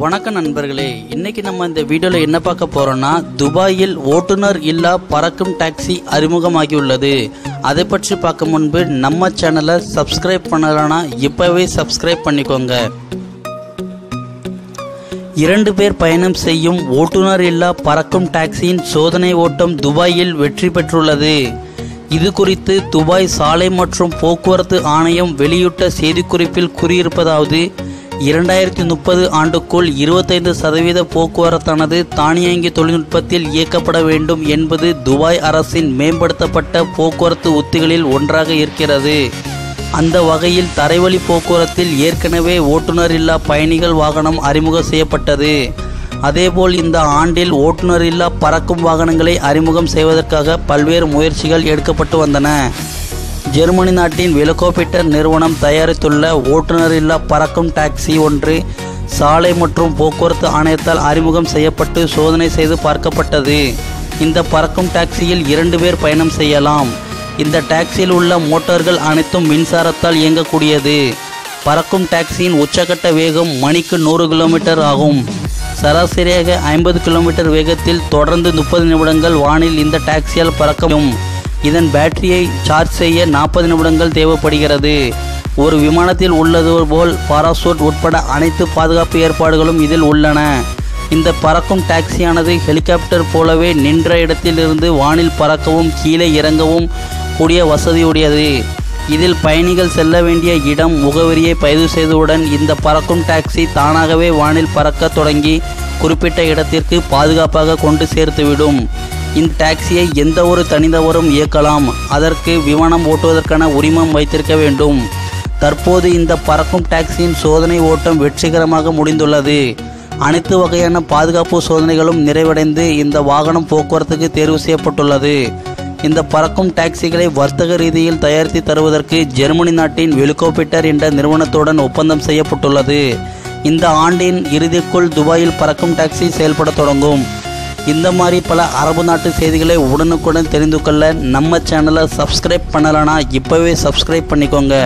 வணக்கம் நண்பர்களே இன்னைக்கு நம்ம இந்த வீடியோல என்ன பார்க்க போறோம்னா துபாயில் ஓட்டுநர் இல்லா பறக்கும் டாக்ஸி அறிமுகமாகியுள்ளது. அதை பற்றி பார்க்க முன்பு நம்ம சேனலை சப்ஸ்கிரைப் பண்ணலனா இப்பவே சப்ஸ்கிரைப் பண்ணிக்கோங்க. இரண்டு பேர் பயணம் செய்யும் ஓட்டுநர் இல்லா பறக்கும் டாக்ஸியின் சோதனை ஓட்டம் துபாயில் வெற்றி பெற்றுள்ளது. இது குறித்து துபாய் சாலை மற்றும் போக்குவரத்து ஆணையம் வெளியிட்ட செய்திக்குறிப்பில் கூறியிருப்பதாவது இரண்டாயிரத்தி முப்பது ஆண்டுக்குள் இருபத்தைந்து சதவீத போக்குவரத்தானது தானியங்கி தொழில்நுட்பத்தில் இயக்கப்பட வேண்டும் என்பது துபாய் அரசின் மேம்படுத்தப்பட்ட போக்குவரத்து உத்திகளில் ஒன்றாக இருக்கிறது. அந்த வகையில் தரைவழி போக்குவரத்தில் ஏற்கனவே ஓட்டுநர் இல்லா பயணிகள் வாகனம் அறிமுகம் செய்யப்பட்டது. அதேபோல் இந்த ஆண்டில் ஓட்டுநர் இல்லா பறக்கும் வாகனங்களை அறிமுகம் செய்வதற்காக பல்வேறு முயற்சிகள் எடுக்கப்பட்டு வந்தன. ஜெர்மனி நாட்டின் விலகோபிட்டர் நிறுவனம் தயாரித்துள்ள ஓட்டுநர் இல்லா பறக்கும் டாக்ஸி ஒன்று சாலை மற்றும் போக்குவரத்து ஆணையத்தால் அறிமுகம் செய்யப்பட்டு சோதனை செய்து பார்க்கப்பட்டது. இந்த பறக்கும் டாக்ஸியில் இரண்டு பேர் பயணம் செய்யலாம். இந்த டாக்ஸியில் உள்ள மோட்டார்கள் அனைத்தும் மின்சாரத்தால் இயங்கக்கூடியது. பறக்கும் டாக்ஸியின் உச்சகட்ட வேகம் மணிக்கு நூறு கிலோமீட்டர் ஆகும். சராசரியாக ஐம்பது கிலோமீட்டர் வேகத்தில் தொடர்ந்து முப்பது நிமிடங்கள் வானில் இந்த டாக்ஸியால் பறக்கவும் இதன் பேட்டரியை சார்ஜ் செய்ய நாற்பது நிமிடங்கள் தேவைப்படுகிறது. ஒரு விமானத்தில் உள்ளது போல் பாராசூட் உட்பட அனைத்து பாதுகாப்பு ஏற்பாடுகளும் இதில் உள்ளன. இந்த பறக்கும் டாக்ஸியானது ஹெலிகாப்டர் போலவே நின்ற இடத்திலிருந்து வானில் பறக்கவும் கீழே இறங்கவும் கூடிய வசதியுடையது. இதில் பயணிகள் செல்ல வேண்டிய இடம் முகவரியை பதிவு செய்தவுடன் இந்த பறக்கும் டாக்ஸி தானாகவே வானில் பறக்க தொடங்கி குறிப்பிட்ட இடத்திற்கு பாதுகாப்பாக கொண்டு சேர்த்துவிடும். இந்த டாக்ஸியை எந்த ஒரு தனிநபரும் இயக்கலாம். அதற்கு விமானம் ஓட்டுவதற்கான உரிமம் வைத்திருக்க வேண்டும். தற்போது இந்த பறக்கும் டாக்ஸியின் சோதனை ஓட்டம் வெற்றிகரமாக முடிந்துள்ளது. அனைத்து வகையான பாதுகாப்பு சோதனைகளும் நிறைவடைந்து இந்த வாகனம் போக்குவரத்துக்கு தேர்வு செய்யப்பட்டுள்ளது. இந்த பறக்கும் டாக்ஸிகளை வர்த்தக ரீதியில் தயாரித்து தருவதற்கு ஜெர்மனி நாட்டின் வெலுகோபீட்டர் என்ற நிறுவனத்துடன் ஒப்பந்தம் செய்யப்பட்டுள்ளது. இந்த ஆண்டின் இறுதிக்குள் துபாயில் பறக்கும் டாக்ஸி செயல்பட தொடங்கும். இந்த மாதிரி பல அரபு நாட்டு செய்திகளை உடனுக்குடன் தெரிந்து கொள்ள நம்ம சேனலை சப்ஸ்கிரைப் பண்ணலைன்னா இப்போவே சப்ஸ்கிரைப் பண்ணிக்கோங்க.